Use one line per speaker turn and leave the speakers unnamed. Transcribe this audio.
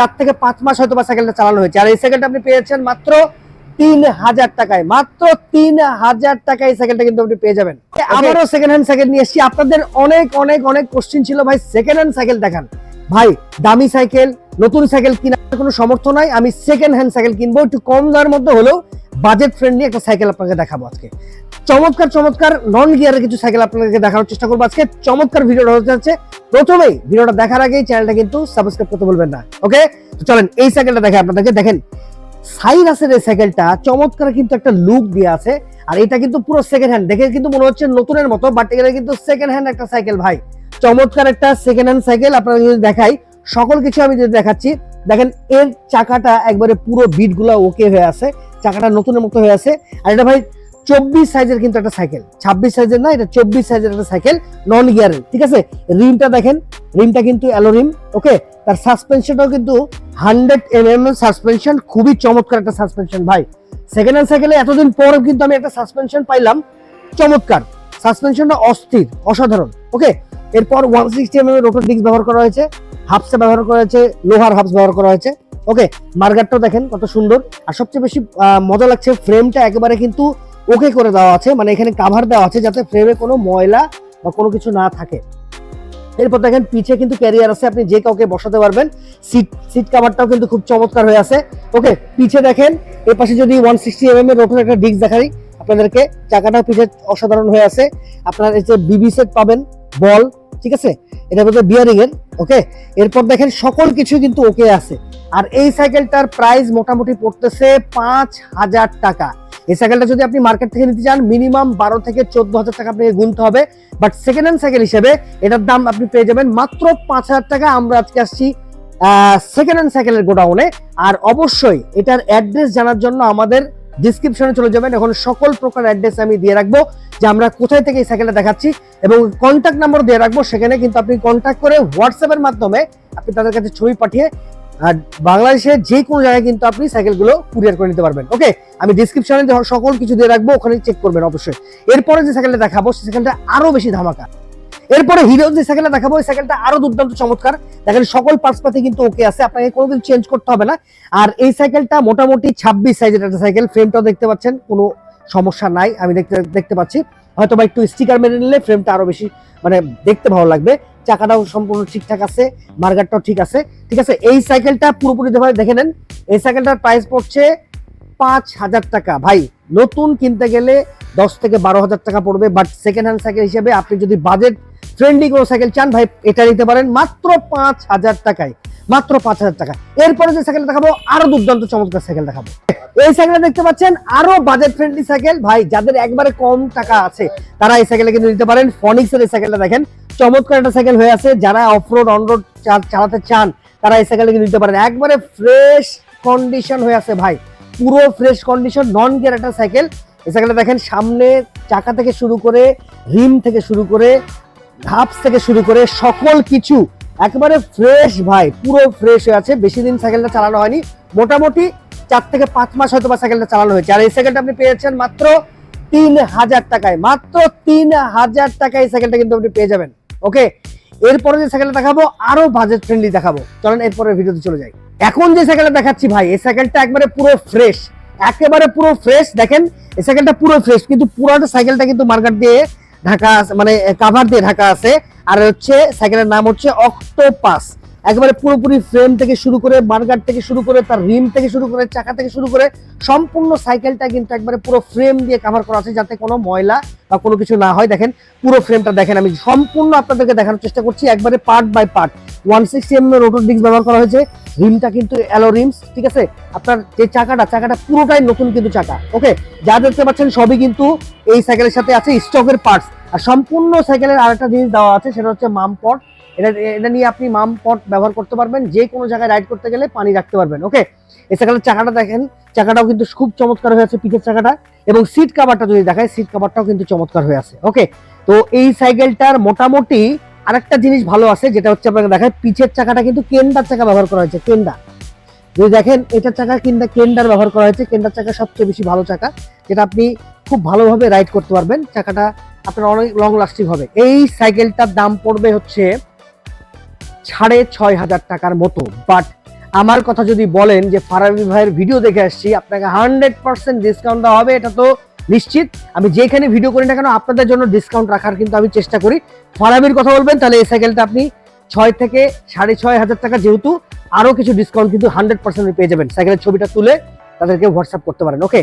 চার থেকে পাঁচ মাস হয়তো বা সাইকেলটা চালানো হয়েছে। আর এই সাইকেলটা আপনি পেয়েছেন মাত্র তিন হাজার টাকায়। মাত্র তিন হাজার টাকায় এই সাইকেলটা কিন্তু আপনি পেয়ে যাবেন। আবারও সেকেন্ড হ্যান্ড সাইকেল নিয়ে এসেছি। আপনাদের অনেক অনেক অনেক কোশ্চিন ছিল। ভাই সেকেন্ড হ্যান্ড সাইকেল দেখান। ভাই দামি সাইকেল নতুন সাইকেল কিনার কোনো সমর্থ নাই। আমি সেকেন্ড হ্যান্ড সাইকেল কিনবো। একটু কম দামের মধ্যে হলেও বাজেট ফ্রেন্ডলি একটা সাইকেল আপনাকে দেখাবো আজকে। চমৎকার চমৎকার নন গিয়ারের কিছু সাইকেল আপনাদেরকে দেখানোর চেষ্টা করব আজকে। চমৎকার ভিডিওটা হতে যাচ্ছে। প্রথমেই ভিডিওটা দেখার আগেই চ্যানেলটা কিন্তু সাবস্ক্রাইব করতে বলবেন না ওকে তো চলেন, এই সাইকেলটা দেখে আপনাদেরকে। দেখেন সাইরাসের এই সাইকেলটা চমৎকার কিন্তু একটা লুক দিয়ে আছে, আর এটা কিন্তু পুরো সেকেন্ড হ্যান্ড দেখে কিন্তু মনে হচ্ছে নতুনের মতো বাট এটা কিন্তু সেকেন্ড হ্যান্ড একটা সাইকেল ভাই। চমৎকার একটা সেকেন্ড হ্যান্ড সাইকেল আপনারা যদি দেখাই, সকল কিছু আমি যদি দেখাচ্ছি, দেখেন এর চাকাটা একবারে পুরো বিটগুলো ওকে হয়ে আছে। চাকাটা নতুনের মতো হয়ে আছে। আর এটা ভাই চব্বিশ সাইজের কিন্তু একটা সাইকেল। ছাব্বিশ সাইজের না, এটা চব্বিশ সাইজের একটা সাইকেল নন গিয়ারের ঠিক আছে? রিমটা দেখেন, রিমটা কিন্তু অ্যালো রিম ওকে তার সাসপেনশনটাও কিন্তু হান্ড্রেড এম এম সাসপেনশন খুবই চমৎকার একটা সাসপেনশন ভাই। সেকেন্ড হ্যান্ড সাইকেলে এতদিন পর কিন্তু আমি একটা সাসপেনশন পাইলাম, চমৎকার। সাসপেনশনটা অস্থির, অসাধারণ ওকে এরপর one sixty M M rotor disc ব্যবহার করা হয়েছে হাফসে ব্যবহার করা হয়েছে, লোহার হাফস ব্যবহার করা হয়েছে। ওকে, মার্গারটাও দেখেন কত সুন্দর। আর সবচেয়ে বেশি মজা লাগছে ফ্রেমটা একেবারে কিন্তু ওকে করে দেওয়া আছে। মানে এখানে কাভার দেওয়া আছে যাতে ফ্রেমে কোনো ময়লা বা কোনো কিছু না থাকে। এরপর দেখেন পিছে কিন্তু ক্যারিয়ার আছে, আপনি যে কাউকে বসাতে পারবেন। সিট সিট কাভারটাও কিন্তু খুব চমৎকার হয়ে আছে। ওকে পিছে দেখেন এর পাশে যদি ওয়ান সিক্সটি এম এম এর রোটার একটা ডিস্ক দেখাই, আপনাদেরকে, চাকাটাও পিছে অসাধারণ হয়ে আছে। আপনার এই যে বিবি সেট পাবেন বল ঠিক আছে? এটা বলতে বিয়ারিং এর ওকে এরপর দেখেন সকল কিছু কিন্তু ওকে আছে। আর এই সাইকেলটার প্রাইস মোটামুটি পড়তেছে পাঁচ হাজার টাকা। এই সাইকেলটা যদি আপনি মার্কেট থেকে নিতে চান মিনিমাম বারো থেকে চোদ্দ হাজার টাকা আপনাকে গুনতে হবে। বাট সেকেন্ড হ্যান্ড সাইকেল হিসেবে এটার দাম আপনি পেয়ে যাবেন মাত্র পাঁচ হাজার টাকা। আমরা আজকে আসছি সেকেন্ড হ্যান্ড সাইকেলের গোডাউনে আর অবশ্যই এটার অ্যাড্রেস জানার জন্য আমাদের ডিসক্রিপশনে চলে যাবেন। এখন সকল প্রকার অ্যাড্রেস আমি দিয়ে রাখব, যে আমরা কোথায় থেকে এই সাইকেলটা দেখাচ্ছি এবং কন্ট্যাক্ট নাম্বার দিয়ে রাখব। সেখানে কিন্তু আপনি কন্ট্যাক্ট করে হোয়াটসঅ্যাপের মাধ্যমে আপনি তাদের কাছে ছবি পাঠিয়ে, আর বাংলাদেশের যে কোনো জায়গায় কিন্তু আপনি সাইকেলগুলো কুরিয়ার করে নিতে পারবেন। ওকে আমি ডিসক্রিপশনে সকল কিছু দিয়ে রাখব ওখানে চেক করবেন অবশ্যই। এরপরে যে সাইকেলটা দেখাবো সেই সাইকেলটা আরও বেশি ধামাকা। এরপরে হিরো যে সাইকেলটা দেখাবো। ওই সাইকেলটা আরও দুর্দান্ত চমৎকার। দেখেন, সকল পার্টসপাতি কিন্তু ওকে আছে। আপনাকে কোনো কিছু চেঞ্জ করতে হবে না। আর এই সাইকেলটা মোটামুটি ছাব্বিশ সাইজের একটা সাইকেল। ফ্রেমটাও দেখতে পাচ্ছেন, কোনো সমস্যা নাই, আমি দেখতে দেখতে পাচ্ছি। হয়তো বা একটু স্টিকার মেরে নিলে ফ্রেমটা আরও বেশি মানে দেখতে ভালো লাগবে। চাকাটাও সম্পূর্ণ ঠিকঠাক আছে মার্গারটাও ঠিক আছে। ঠিক আছে, এই সাইকেলটা পুরোপুরি দেখে নেন। এই সাইকেলটার প্রাইস পড়ছে পাঁচ হাজার টাকা। ভাই, নতুন কিনতে গেলে দশ থেকে বারো হাজার টাকা পড়বে বাট সেকেন্ড হ্যান্ড সাইকেল হিসেবে আপনি যদি বাজেট ফ্রেন্ডলি কোনো সাইকেল চান ভাই, এটা নিতে পারেন মাত্র পাঁচ হাজার টাকায়, মাত্র পাঁচ হাজার টাকা এরপরে যে সাইকেল দেখাবো, আরও দুর্দান্ত চমৎকার সাইকেল দেখাবো। এই সাইকেলটা দেখতে পাচ্ছেন আরও বাজেট ফ্রেন্ডলি সাইকেল ভাই, যাদের একবারে কম টাকা আছে, তারা এই সাইকেলে কিন্তু নিতে পারেন। ফনিক্স এর সাইকেলটা দেখেন, চমৎকার একটা সাইকেল হয়ে আছে। যারা অফ রোড অন রোড চালাতে চান, তারা এই সাইকেলে কিন্তু নিতে পারেন। একবারে ফ্রেশ কন্ডিশন হয়ে আছে ভাই। পুরো ফ্রেশ কন্ডিশন নন গিয়ার একটা সাইকেল এই সাইকেলটা দেখেন, সামনে চাকা থেকে শুরু করে রিম থেকে শুরু করে হাফস থেকে শুরু করে সকল কিছু একেবারে ফ্রেশ ভাই, পুরো ফ্রেশ হয়ে আছে। বেশি দিন সাইকেলটা চালানো হয়নি। মোটামুটি চার থেকে পাঁচ মাস হয়তো বা সাইকেলটা চালানো হয়েছে। আর এই সাইকেলটা আপনি পেয়েছেন মাত্র তিন হাজার টাকায়। মাত্র তিন হাজার টাকায় এই সাইকেলটা কিন্তু আপনি পেয়ে যাবেন। ওকে এরপরে যে সাইকেলটা দেখাবো, আরও বাজেট ফ্রেন্ডলি দেখাবো। চলেন এরপরে ভিডিওতে চলে যাই। এখন যে সাইকেলটা দেখাচ্ছি ভাই, এই সাইকেলটা একবারে পুরো ফ্রেশ একেবারে পুরো ফ্রেশ দেখেন, এই সাইকেলটা পুরো ফ্রেশ কিন্তু পুরোটা সাইকেলটা কিন্তু মার্কেট দিয়ে ঢাকা মানে কাভার দিয়ে ঢাকা আছে। আর হচ্ছে সাইকেলের নাম হচ্ছে অক্টোপাস একেবারে পুরোপুরি ফ্রেম থেকে শুরু করে মার্গার থেকে শুরু করে তার রিম থেকে শুরু করে, চাকা থেকে শুরু করে সম্পূর্ণ সাইকেলটা কিন্তু একবারে পুরো ফ্রেম দিয়ে কাভার করা আছে যাতে কোনো ময়লা বা কোনো কিছু না হয়। দেখেন, পুরো ফ্রেমটা দেখেন, আমি সম্পূর্ণ আপনাদেরকে দেখানোর চেষ্টা করছি একবারে part by part one sixty M rotor disc ব্যবহার করা হয়েছে। রিমটা কিন্তু অ্যালো রিমস ঠিক আছে? আপনার যে চাকাটা চাকাটা পুরোটাই নতুন কিন্তু চাকা, ওকে? যা দেখতে পাচ্ছেন সবই কিন্তু এই সাইকেলের সাথে আছে স্টকের পার্টস আর সম্পূর্ণ সাইকেলের আরেকটা জিনিস দেওয়া আছে, সেটা হচ্ছে মাম পট এটা এটা নিয়ে আপনি মাম পট ব্যবহার করতে পারবেন, যে কোনো জায়গায় রাইড করতে গেলে পানি রাখতে পারবেন ওকে সাইকেলের চাকাটা দেখেন, চাকাটাও কিন্তু খুব চমৎকার হয়ে আছে পিঠের চাকাটা, এবং সিট কাভারটা যদি দেখায় সিট কাভারটাও কিন্তু চমৎকার হয়ে আছে ওকে তো এই সাইকেলটার মোটামুটি আরেকটা জিনিস ভালো আছে, যেটা হচ্ছে আপনাকে দেখায় পিছের চাকাটা কিন্তু কেন্ডার চাকা ব্যবহার করা হয়েছে কেন্ডা যদি দেখেন এটার চাকা কিংবা কেন্ডার ব্যবহার করা হয়েছে কেন্ডার চাকা সবচেয়ে বেশি ভালো চাকা, যেটা আপনি খুব ভালোভাবে রাইড করতে পারবেন, চাকাটা আপনার অনেক লং লাস্টিং হবে। এই সাইকেলটার দাম পড়বে হচ্ছে সাড়ে ছয় হাজার টাকার মতো। বাট আমার কথা যদি বলেন যে ফারাবি ভাইয়ের ভিডিও দেখে আসছি, আপনাকে হান্ড্রেড পার্সেন্ট ডিসকাউন্ট দেওয়া হবে, এটা তো নিশ্চিত। আমি যেখানে ভিডিও করি না কেন, আপনাদের জন্য ডিসকাউন্ট রাখার কিন্তু আমি চেষ্টা করি। ফারাবির কথা বলবেন, তাহলে এই সাইকেলটা আপনি ছয় থেকে সাড়ে ছয় হাজার টাকা যেহেতু আরও কিছু ডিসকাউন্ট কিন্তু হান্ড্রেড পার্সেন্ট পেয়ে যাবেন। সাইকেলের ছবিটা তুলে তাদেরকে হোয়াটসঅ্যাপ করতে পারেন ওকে